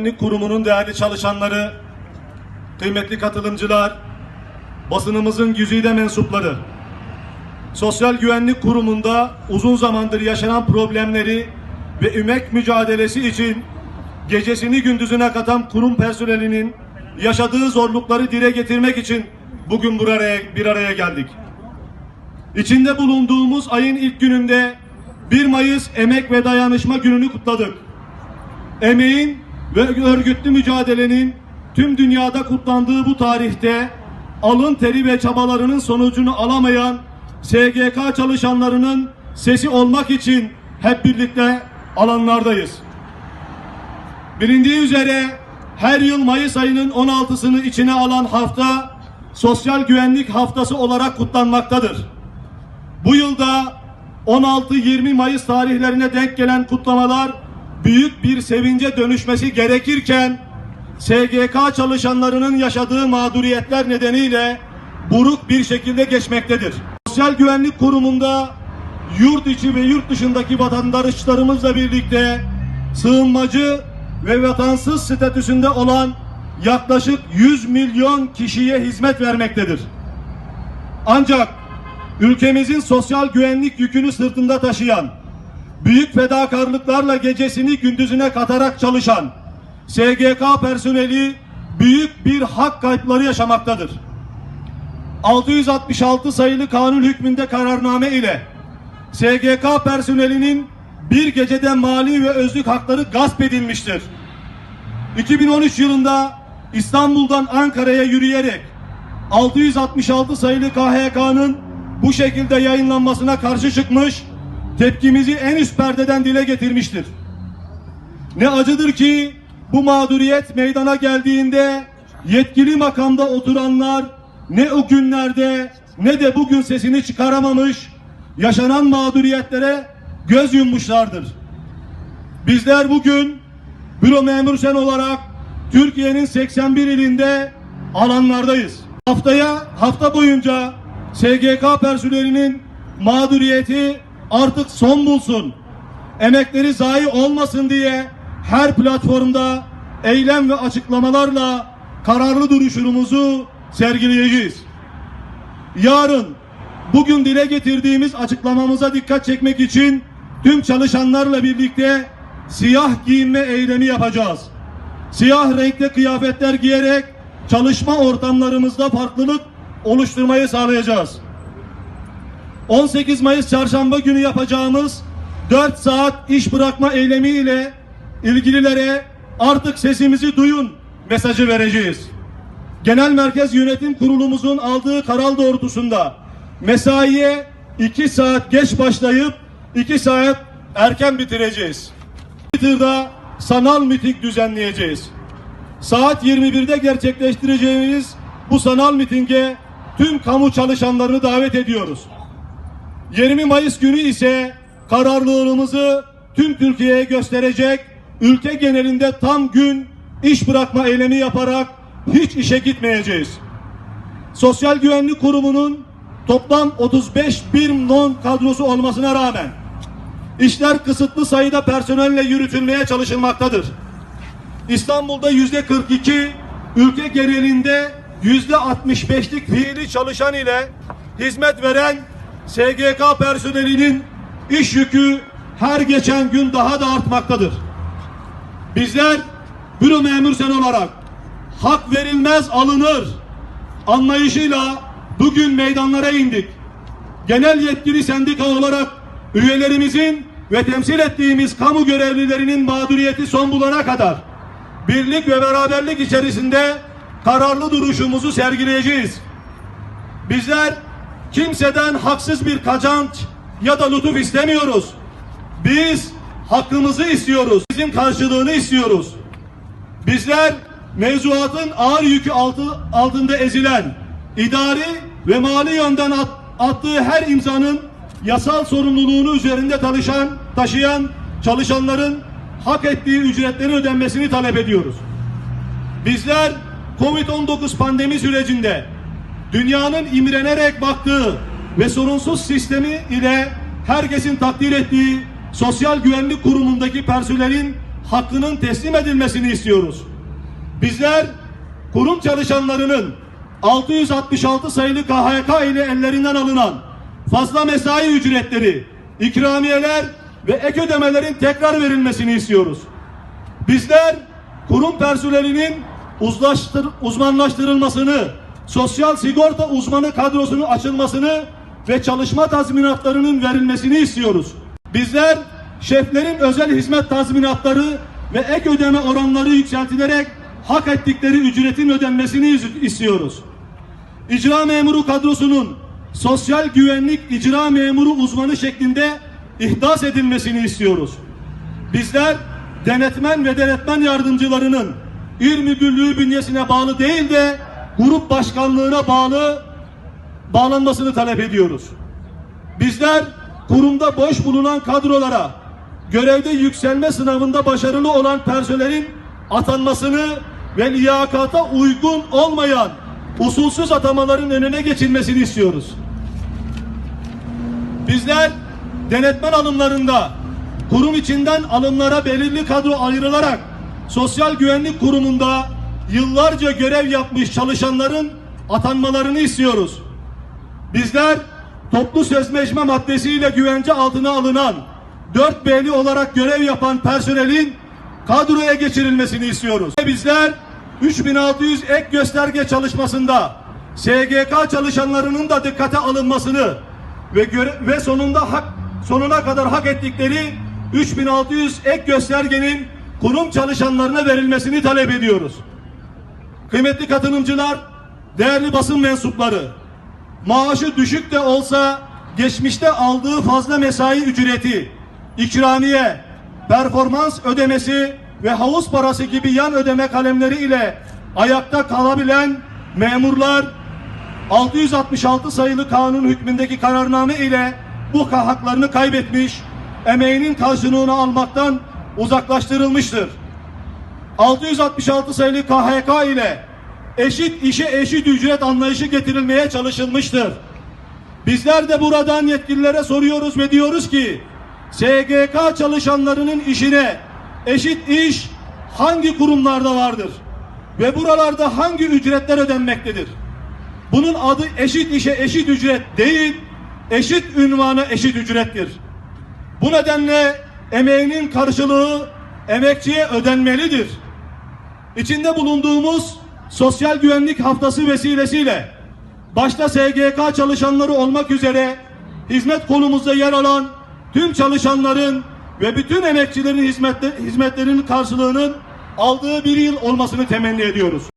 Güvenlik Kurumu'nun değerli çalışanları, kıymetli katılımcılar, basınımızın güzide mensupları, Sosyal Güvenlik Kurumu'nda uzun zamandır yaşanan problemleri ve ümek mücadelesi için gecesini gündüzüne katan kurum personelinin yaşadığı zorlukları dile getirmek için bugün buraya bir araya geldik. İçinde bulunduğumuz ayın ilk gününde 1 Mayıs Emek ve Dayanışma Günü'nü kutladık. Emeğin ve örgütlü mücadelenin tüm dünyada kutlandığı bu tarihte alın teri ve çabalarının sonucunu alamayan SGK çalışanlarının sesi olmak için hep birlikte alanlardayız. Bilindiği üzere her yıl Mayıs ayının 16'sını içine alan hafta Sosyal Güvenlik Haftası olarak kutlanmaktadır. Bu yılda 16-20 Mayıs tarihlerine denk gelen kutlamalar büyük bir sevince dönüşmesi gerekirken SGK çalışanlarının yaşadığı mağduriyetler nedeniyle buruk bir şekilde geçmektedir. Sosyal Güvenlik Kurumu'nda yurt içi ve yurt dışındaki vatandaşlarımızla birlikte sığınmacı ve vatansız statüsünde olan yaklaşık 100 milyon kişiye hizmet vermektedir. Ancak ülkemizin sosyal güvenlik yükünü sırtında taşıyan, büyük fedakarlıklarla gecesini gündüzüne katarak çalışan SGK personeli büyük bir hak kayıpları yaşamaktadır. 666 sayılı kanun hükmünde kararname ile SGK personelinin bir gecede mali ve özlük hakları gasp edilmiştir. 2013 yılında İstanbul'dan Ankara'ya yürüyerek 666 sayılı KHK'nın bu şekilde yayınlanmasına karşı çıkmış, tepkimizi en üst perdeden dile getirmiştir. Ne acıdır ki bu mağduriyet meydana geldiğinde yetkili makamda oturanlar ne o günlerde ne de bugün sesini çıkaramamış, yaşanan mağduriyetlere göz yummuşlardır. Bizler bugün büro memur sen olarak Türkiye'nin 81 ilinde alanlardayız. Haftaya hafta boyunca SGK personelinin mağduriyeti artık son bulsun. Emekleri zayi olmasın diye her platformda eylem ve açıklamalarla kararlı duruşumuzu sergileyeceğiz. Yarın bugün dile getirdiğimiz açıklamamıza dikkat çekmek için tüm çalışanlarla birlikte siyah giyinme eylemi yapacağız. Siyah renkte kıyafetler giyerek çalışma ortamlarımızda farklılık oluşturmayı sağlayacağız. 18 Mayıs çarşamba günü yapacağımız 4 saat iş bırakma eylemi ile ilgililere artık sesimizi duyun mesajı vereceğiz. Genel Merkez Yönetim Kurulumuzun aldığı karar doğrultusunda mesaiye 2 saat geç başlayıp 2 saat erken bitireceğiz. Twitter'da sanal miting düzenleyeceğiz. Saat 21'de gerçekleştireceğimiz bu sanal mitinge tüm kamu çalışanlarını davet ediyoruz. 20 Mayıs günü ise kararlılığımızı tüm Türkiye'ye gösterecek, ülke genelinde tam gün iş bırakma eylemi yaparak hiç işe gitmeyeceğiz. Sosyal Güvenlik Kurumu'nun toplam 35 bin non kadrosu olmasına rağmen işler kısıtlı sayıda personelle yürütülmeye çalışılmaktadır. İstanbul'da yüzde 42, ülke genelinde yüzde 65'lik fiili çalışan ile hizmet veren SGK personelinin iş yükü her geçen gün daha da artmaktadır. Bizler büro memur sen olarak hak verilmez alınır anlayışıyla bugün meydanlara indik. Genel yetkili sendika olarak üyelerimizin ve temsil ettiğimiz kamu görevlilerinin mağduriyeti son bulana kadar birlik ve beraberlik içerisinde kararlı duruşumuzu sergileyeceğiz. Bizler kimseden haksız bir kazanç ya da lütuf istemiyoruz. Biz hakkımızı istiyoruz. Bizim karşılığını istiyoruz. Bizler mevzuatın ağır yükü altı, altında ezilen, idari ve mali yönden at, attığı her imzanın yasal sorumluluğunu üzerinde taşıyan, taşıyan çalışanların hak ettiği ücretlerin ödenmesini talep ediyoruz. Bizler Covid-19 pandemi sürecinde dünyanın imrenerek baktığı ve sorunsuz sistemi ile herkesin takdir ettiği Sosyal Güvenlik Kurumu'ndaki personelin hakkının teslim edilmesini istiyoruz. Bizler kurum çalışanlarının 666 sayılı KHK ile ellerinden alınan fazla mesai ücretleri, ikramiyeler ve ek ödemelerin tekrar verilmesini istiyoruz. Bizler kurum personelinin uzlaştır, uzmanlaştırılmasını, sosyal sigorta uzmanı kadrosunun açılmasını ve çalışma tazminatlarının verilmesini istiyoruz. Bizler şeflerin özel hizmet tazminatları ve ek ödeme oranları yükseltilerek hak ettikleri ücretin ödenmesini istiyoruz. İcra memuru kadrosunun sosyal güvenlik icra memuru uzmanı şeklinde ihdas edilmesini istiyoruz. Bizler denetmen ve denetmen yardımcılarının il müdürlüğü bünyesine bağlı değil de grup başkanlığına bağlı bağlanmasını talep ediyoruz. Bizler kurumda boş bulunan kadrolara görevde yükselme sınavında başarılı olan personelin atanmasını ve liyakata uygun olmayan usulsüz atamaların önüne geçilmesini istiyoruz. Bizler denetmen alımlarında kurum içinden alımlara belirli kadro ayrılarak Sosyal Güvenlik Kurumu'nda yıllarca görev yapmış çalışanların atanmalarını istiyoruz. Bizler toplu sözleşme maddesiyle güvence altına alınan 4 B'li olarak görev yapan personelin kadroya geçirilmesini istiyoruz. Bizler 3600 ek gösterge çalışmasında SGK çalışanlarının da dikkate alınmasını ve ve sonunda hak sonuna kadar hak ettikleri 3600 ek göstergenin kurum çalışanlarına verilmesini talep ediyoruz. Kıymetli katılımcılar, değerli basın mensupları, maaşı düşük de olsa geçmişte aldığı fazla mesai ücreti, ikramiye, performans ödemesi ve havuz parası gibi yan ödeme kalemleri ile ayakta kalabilen memurlar 666 sayılı kanun hükmündeki kararname ile bu haklarını kaybetmiş, emeğinin karşılığını almaktan uzaklaştırılmıştır. 666 sayılı KHK ile eşit işe eşit ücret anlayışı getirilmeye çalışılmıştır. Bizler de buradan yetkililere soruyoruz ve diyoruz ki SGK çalışanlarının işine eşit iş hangi kurumlarda vardır? Ve buralarda hangi ücretler ödenmektedir? Bunun adı eşit işe eşit ücret değil, eşit ünvana eşit ücrettir. Bu nedenle emeğinin karşılığı emekçiye ödenmelidir. İçinde bulunduğumuz sosyal güvenlik haftası vesilesiyle başta SGK çalışanları olmak üzere hizmet kolumuzda yer alan tüm çalışanların ve bütün emekçilerin hizmetlerinin karşılığının aldığı bir yıl olmasını temenni ediyoruz.